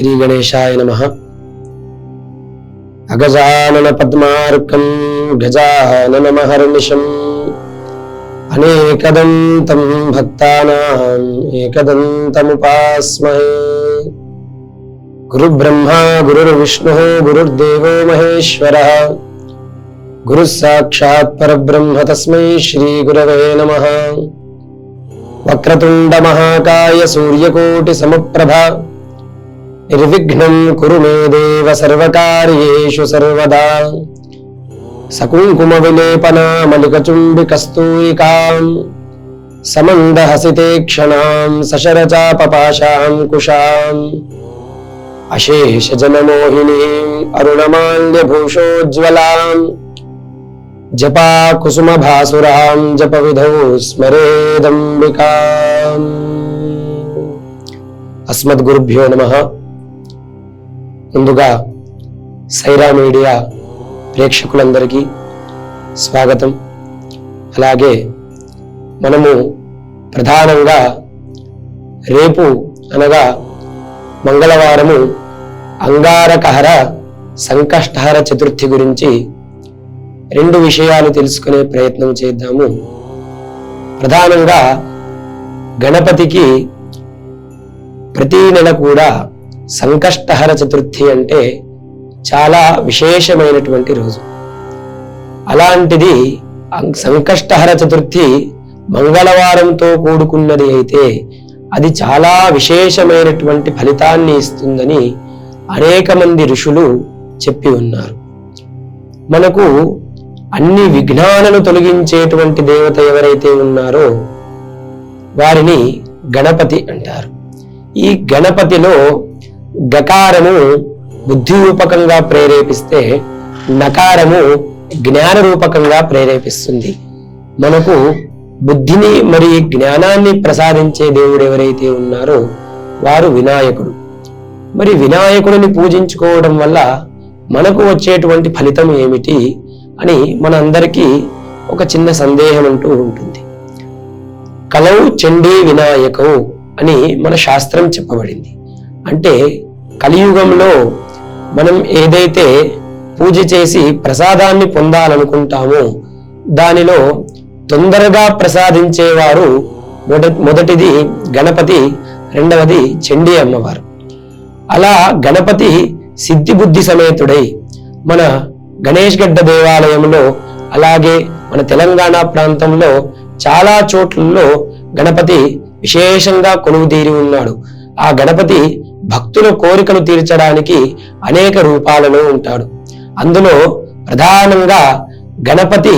श्री गणेशाय नमः। अगजानन पद्मार्कं अगजाननपद्मार्कं गजाननमहर्निशम्। अनेकदन्तं भक्तानाम् एकदन्तमुपास्महे। गुरुब्रह्मा, गुरुर्विष्णुः, गुरुर्देवो महेश्वरः। गुरुः परब्रह्म तस्मै श्रीगुरवे नमः। वक्रतुण्डमहाकाय सूर्यकोटिसमप्रभा। निर्विघ्न कुरु मे देव सर्वकार्येषु सर्वदा। सकुङ्कुमविलेपनामलिकचुम्बिकस्तूरिकां समन्दहसिते क्षणां सशरचापपाशां कुशाम्। अशेषजनमोहिनीम् अरुणमाल्यभूषोज्ज्वलाम् जपा कुसुमभासुरां जपविधौ स्मरेदम्बिकाम् अस्मद्गुरुभ्यो नमः। ముందుగా సైరా మీడియా ప్రేక్షకులందరికీ స్వాగతం. అలాగే మనము ప్రధానంగా రేపు అనగా మంగళవారము అంగారకహర సంకష్టహర చతుర్థి గురించి రెండు విషయాలు తెలుసుకునే ప్రయత్నం చేద్దాము. ప్రధానంగా గణపతికి ప్రతీ నెల కూడా సంకష్టహర చతుర్థి అంటే చాలా విశేషమైనటువంటి రోజు. అలాంటిది సంకష్టహర చతుర్థి మంగళవారంతో కూడుకున్నది అయితే అది చాలా విశేషమైనటువంటి ఫలితాన్ని ఇస్తుందని అనేక మంది ఋషులు చెప్పి ఉన్నారు. మనకు అన్ని విఘ్నాలను తొలగించేటువంటి దేవత ఎవరైతే ఉన్నారో వారిని గణపతి అంటారు. ఈ గణపతిలో గకారము బుద్ధి రూపకంగా ప్రేరేపిస్తే నకారము జ్ఞాన రూపకంగా ప్రేరేపిస్తుంది. మనకు బుద్ధిని మరి జ్ఞానాన్ని ప్రసాదించే దేవుడు ఎవరైతే ఉన్నారో వారు వినాయకుడు. మరి వినాయకుడిని పూజించుకోవడం వల్ల మనకు వచ్చేటువంటి ఫలితం ఏమిటి అని మనందరికీ ఒక చిన్న సందేహం అంటూ ఉంటుంది. కలవు చండీ వినాయకవు అని మన శాస్త్రం చెప్పబడింది. అంటే కలియుగంలో మనం ఏదైతే పూజ చేసి ప్రసాదాన్ని పొందాలనుకుంటామో దానిలో తొందరగా ప్రసాదించేవారు మొద మొదటిది గణపతి రెండవది చండీ అమ్మవారు. అలా గణపతి సిద్ధి బుద్ధి సమేతుడై మన గణేష్ గడ్డ దేవాలయంలో అలాగే మన తెలంగాణ ప్రాంతంలో చాలా చోట్లలో గణపతి విశేషంగా కొలువుదీరి ఉన్నాడు. ఆ గణపతి భక్తుల కోరికలు తీర్చడానికి అనేక రూపాలలో ఉంటాడు. అందులో ప్రధానంగా గణపతి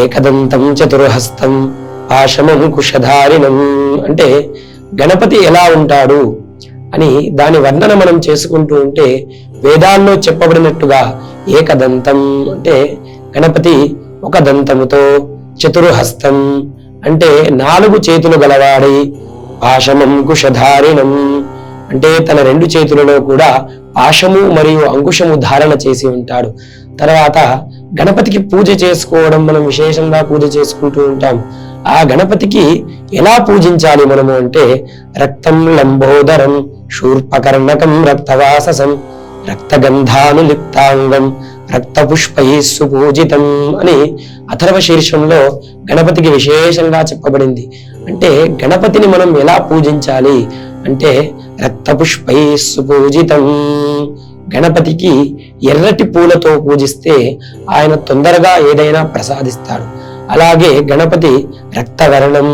ఏకదంతం చతుర్హస్తం పాశమం కుషధారిణం అంటే గణపతి ఎలా ఉంటాడు అని దాని వర్ణన మనం చేసుకుంటూ ఉంటే వేదాల్లో చెప్పబడినట్టుగా ఏకదంతం అంటే గణపతి ఒక దంతముతో చతుర్హస్తం అంటే నాలుగు చేతులు గలవాడి పాశమం కుషధారిణం అంటే తన రెండు చేతులలో కూడా పాశము మరియు అంకుశము ధారణ చేసి ఉంటాడు. తర్వాత గణపతికి పూజ చేసుకోవడం మనం విశేషంగా పూజ చేసుకుంటూ ఉంటాం. ఆ గణపతికి ఎలా పూజించాలి మనము అంటే రక్తం లంబోదరం శూర్పకర్ణకం రక్తవాససం రక్తగంధానులిప్తాంగం రక్తపుష్పై సుపూజితం అని అథర్వ శీర్షంలో గణపతికి విశేషంగా చెప్పబడింది. అంటే గణపతిని మనం ఎలా పూజించాలి? అంటే రక్తపుష్పై సుపూజితం. గణపతికి ఎర్రటి పూలతో పూజిస్తే ఆయన తొందరగా ఏదైనా ప్రసాదిస్తాడు. అలాగే గణపతి రక్తవర్ణం.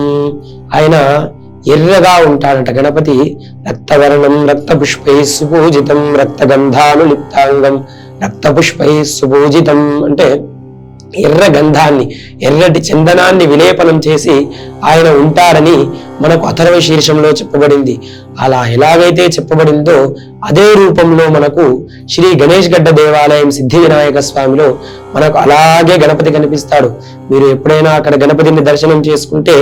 ఆయన ఎర్రగా ఉంటాడట గణపతి. రక్తవర్ణం రక్తపుష్పై సుపూజితం రక్తగంధానులిప్తాంగం రక్తపుష్పై సుపూజితం అంటే ఎర్ర గంధాన్ని ఎర్రటి చందనాన్ని విలేపనం చేసి ఆయన ఉంటారని మనకు అథర్వ శీర్షంలో చెప్పబడింది. అలా ఎలాగైతే చెప్పబడిందో అదే రూపంలో మనకు శ్రీ గణేష్ గడ్డ దేవాలయం సిద్ధి వినాయక స్వామిలో మనకు అలాగే గణపతి కనిపిస్తాడు. మీరు ఎప్పుడైనా అక్కడ గణపతిని దర్శనం చేసుకుంటే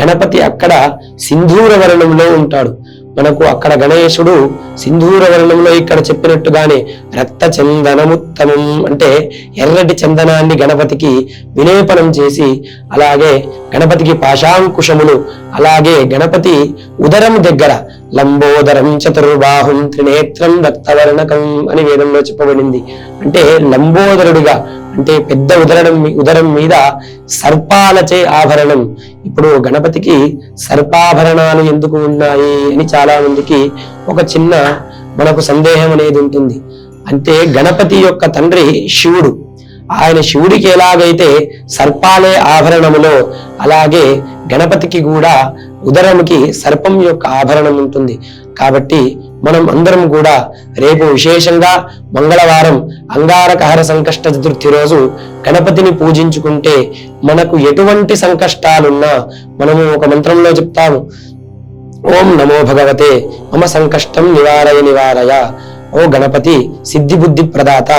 గణపతి అక్కడ సింధూర వర్ణంలో ఉంటాడు. మనకు అక్కడ గణేశుడు సింధూర వర్ణంలో ఇక్కడ చెప్పినట్టుగానే రక్త చందనముత్తమం అంటే ఎర్రటి చందనాన్ని గణపతికి విలేపనం చేసి అలాగే గణపతికి పాశాంకుశములు అలాగే గణపతి ఉదరం దగ్గర లంబోదరం చతుర్బాహుం త్రినేత్రం రక్తవర్ణకం అని వేదంలో చెప్పబడింది. అంటే లంబోదరుడిగా అంటే పెద్ద ఉదరం ఉదరం మీద సర్పాలచే ఆభరణం. ఇప్పుడు గణపతికి సర్పాభరణాలు ఎందుకు ఉన్నాయి అని చాలా మందికి ఒక చిన్న మనకు సందేహం అనేది ఉంటుంది. అంటే గణపతి యొక్క తండ్రి శివుడు. ఆయన శివుడికి ఎలాగైతే సర్పాలే ఆభరణములో అలాగే గణపతికి కూడా ఉదరముకి సర్పం యొక్క ఆభరణం ఉంటుంది. కాబట్టి మనం అందరం కూడా రేపు విశేషంగా మంగళవారం అంగారకహర సంకష్ట చతుర్థి రోజు గణపతిని పూజించుకుంటే మనకు ఎటువంటి సంకష్టాలున్నా మనము ఒక మంత్రంలో చెప్తాము. ఓం నమో భగవతే మమ సంకష్టం నివారయ నివారయ. ఓ గణపతి సిద్ధిబుద్ధి ప్రదాత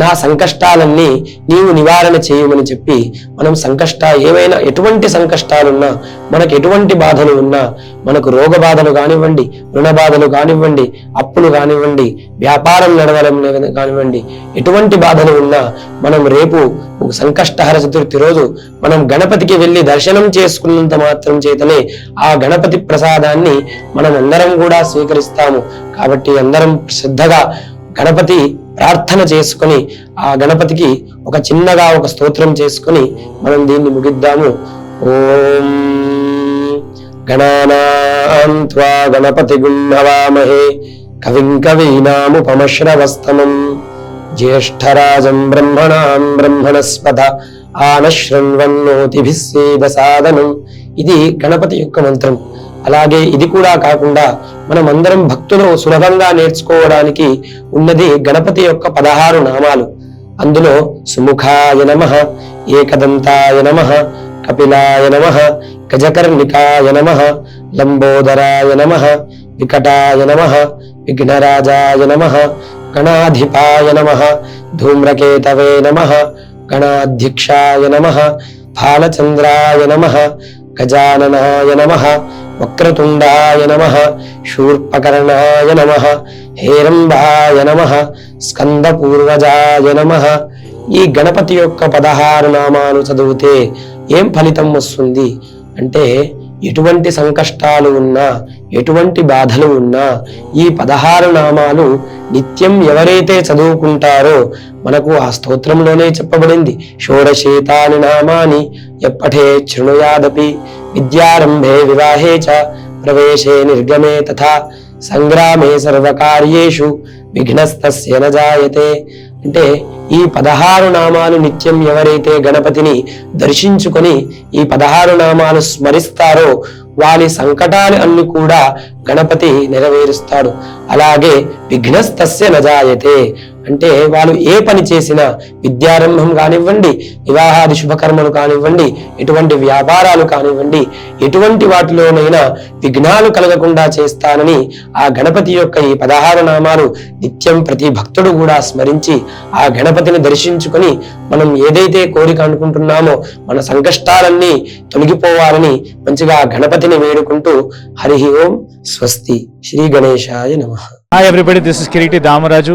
నా సంకష్టాలన్నీ నీవు నివారణ చేయమని చెప్పి మనం సంకష్ట ఏవైనా ఎటువంటి సంకష్టాలున్నా మనకు ఎటువంటి బాధలు ఉన్నా మనకు రోగ బాధలు కానివ్వండి రుణ బాధలు కానివ్వండి అప్పులు కానివ్వండి వ్యాపారం నడవడం కానివ్వండి ఎటువంటి బాధలు ఉన్నా మనం రేపు ఒక సంకష్టహర చతుర్థి రోజు మనం గణపతికి వెళ్ళి దర్శనం చేసుకున్నంత మాత్రం చేతనే ఆ గణపతి ప్రసాదాన్ని మనం అందరం కూడా స్వీకరిస్తాము. కాబట్టి అందరం శ్రద్ధగా గణపతి ప్రార్థన చేసుకొని ఆ గణపతికి ఒక చిన్నగా ఒక స్తోత్రం చేసుకొని మనం దీన్ని ముగిద్దాము. ఓం గణానాం త్వా గణపతి గుణవామహే కవిం కవీనాముపమశ్రవస్తమం జ్యేష్ఠరాజం బ్రహ్మణాం బ్రహ్మణస్పద ఆనశృణ్వన్నోతిభిः సేద సాధనం ఇది గణపతి యొక్క మంత్రం. అలాగే ఇది కూడా కాకుండా మనం అందరం భక్తులు సులభంగా నేర్చుకోవడానికి ఉన్నది గణపతి యొక్క పదహారు నామాలు. అందులో సుముఖాయ నమ ఏకదంతాయ నమ కపిలాయ నమ గజకర్ణికాయ నమ లంబోదరాయ నమ వికటాయ నమ విఘ్నరాజాయ నమ గణాధిపాయ నమ ధూమ్రకేతవే నమ గణాధ్యక్షాయ నమ బాలచంద్రాయ నమ గజాననాయ నమ వక్రతుండాయ నమ శూర్పకర్ణాయ నమ హేరంబాయ నమ స్కందపూర్వజాయ నమ. ఈ గణపతి యొక్క పదహారు నామాలు చదివితే ఏం ఫలితం వస్తుంది? అంటే ఎటువంటి సంకష్టాలు ఉన్నా ఎటువంటి బాధలు ఉన్నా ఈ పదహారు నామాలు నిత్యం ఎవరైతే చదువుకుంటారో మనకు ఆ స్తోత్రంలోనే చెప్పబడింది. షోడశీతాని నామాని ఎప్పఠే శృణుయాదపి విద్యారంభే వివాహే చ ప్రవేశే నిర్గమే తథా సంగ్రామే సర్వకార్యేషు విఘ్నస్తస్య న జాయతే అంటే ఈ పదహారు నామాలు నిత్యం ఎవరైతే గణపతిని దర్శించుకొని ఈ పదహారు నామాలు స్మరిస్తారో వారి సంకటాలు అన్ని కూడా గణపతి నెరవేరుస్తాడు. అలాగే విఘ్నస్తస్య నజాయతే. అంటే వాళ్ళు ఏ పని చేసినా విద్యారంభం కానివ్వండి వివాహాది శుభకర్మలు కానివ్వండి ఎటువంటి వ్యాపారాలు కానివ్వండి ఎటువంటి వాటిలోనైనా విఘ్నాలు కలగకుండా చేస్తానని ఆ గణపతి యొక్క ఈ పదహారు నామాలు నిత్యం ప్రతి భక్తుడు కూడా స్మరించి ఆ గణపతిని దర్శించుకొని మనం ఏదైతే కోరిక అనుకుంటున్నామో మన సంకష్టాలన్నీ తొలగిపోవాలని మంచిగా ఆ గణపతిని వేడుకుంటూ హరి ఓం స్వస్తి. శ్రీ గణేశాయ నమ. Hi everybody this is Kireeti Damaraju